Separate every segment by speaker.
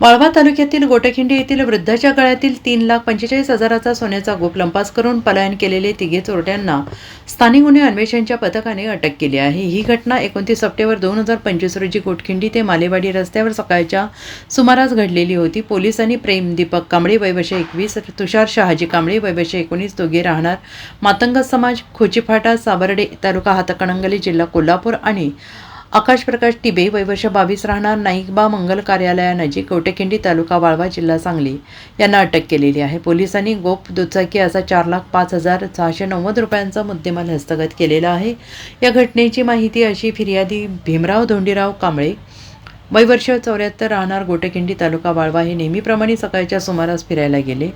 Speaker 1: वाळवा तालुक्यातील गोटखिंडी येथील वृद्धाच्या गळ्यातील तीन लाख पंचेचाळीस हजाराचा सोन्याचा गोप लंपास करून पलायन केलेले तिघे चोरट्यांना स्थानिक गुन्हे अन्वेषणच्या पथकाने अटक केली आहे. ही घटना एकोणतीस सप्टेंबर दोन हजार पंचवीस रोजी गोटखिंडी ते मालेवाडी रस्त्यावर सकाळच्या सुमारास घडलेली होती. पोलिसांनी प्रेम दीपक कांबळे वयवर्ष एकवीस तुषार शहाजी कांबळे वयवर्ष एकोणीस दोघे राहणार मातंग समाज खोचीफाटा साबर्डे तालुका हातकणंगले जिल्हा कोल्हापूर आणि आकाश प्रकाश टिबे वयवर्ष बावीस राहणार नाईकबा मंगल कार्यालयानजीक कवटेखिंडी तालुका वाळवा जिल्हा सांगली. यांना अटक केलेली आहे. पोलिसांनी गोप दुचाकी असा चार लाख पाच हजार सहाशे नव्वद रुपयांचा मुद्देमाल हस्तगत केलेला आहे. या घटनेची माहिती अशी फिर्यादी भीमराव धोंडीराव कांबळे वैवर्ष चौऱ्याहत्तर राहणार गोटेखिंडी तालुका वाळवा हे नेहमीप्रमाणे सकाळच्या सुमारास फिरायला गेले.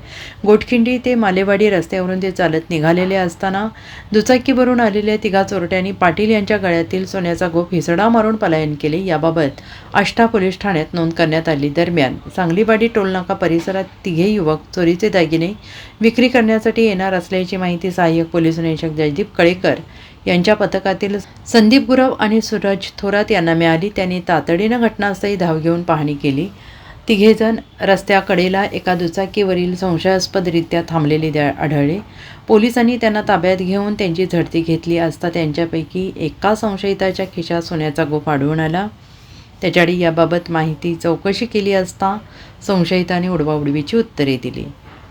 Speaker 1: गोटखिंडी ते मालेवाडी रस्त्यावरून ते चालत निघालेले असताना दुचाकीवरून आलेल्या तिघा चोरट्यांनी पाटील यांच्या गळ्यातील सोन्याचा गोप हिसडा मारून पलायन केले. याबाबत आष्टा पोलीस ठाण्यात नोंद करण्यात आली दरम्यान सांगलीवाडी टोलनाका परिसरात तिघे युवक चोरीचे दागिने विक्री करण्यासाठी येणार असल्याची माहिती सहाय्यक पोलीस निरीक्षक जयदीप कळेकर यांच्या पथकातील संदीप गुरव आणि सूरज थोरात यांना मिळाली. त्यांनी तातडीनं घटना घटनास्थळी धाव घेऊन पाहणी केली. तिघेजण रस्त्याकडेला एका दुचाकीवरील संशयास्पदरित्या थांबलेले द्या आढळले. पोलिसांनी त्यांना ताब्यात घेऊन त्यांची झडती घेतली असता त्यांच्यापैकी एका संशयिताच्या खिशात सोन्याचा गोफ आढळून आला. त्याच्याकडे याबाबत माहिती चौकशी केली असता संशयिताने उडवाउडवीची उत्तरे दिली.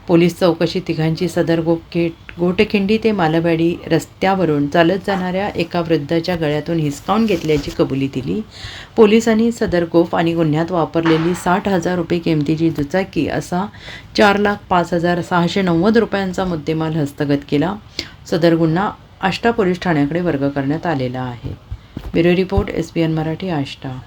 Speaker 1: पोलीस चौकशी तिघांची सदर गोपखेट गोटखिंडी ते मालवाडी रस्त्यावरून चालत जाणाऱ्या एका वृद्धाच्या गळ्यातून हिसकावून घेतल्याची कबुली दिली. पोलिसांनी सदर गोफ आणि गुन्ह्यात वापरलेली साठ हजार रुपये किमतीची दुचाकी असा चार लाख पाच हजार सहाशे नव्वद रुपयांचा मुद्देमाल हस्तगत केला. सदर गुन्हा आष्टा पोलीस ठाण्याकडे वर्ग करण्यात आलेला आहे. Bureau report S B N Marathi Ashta.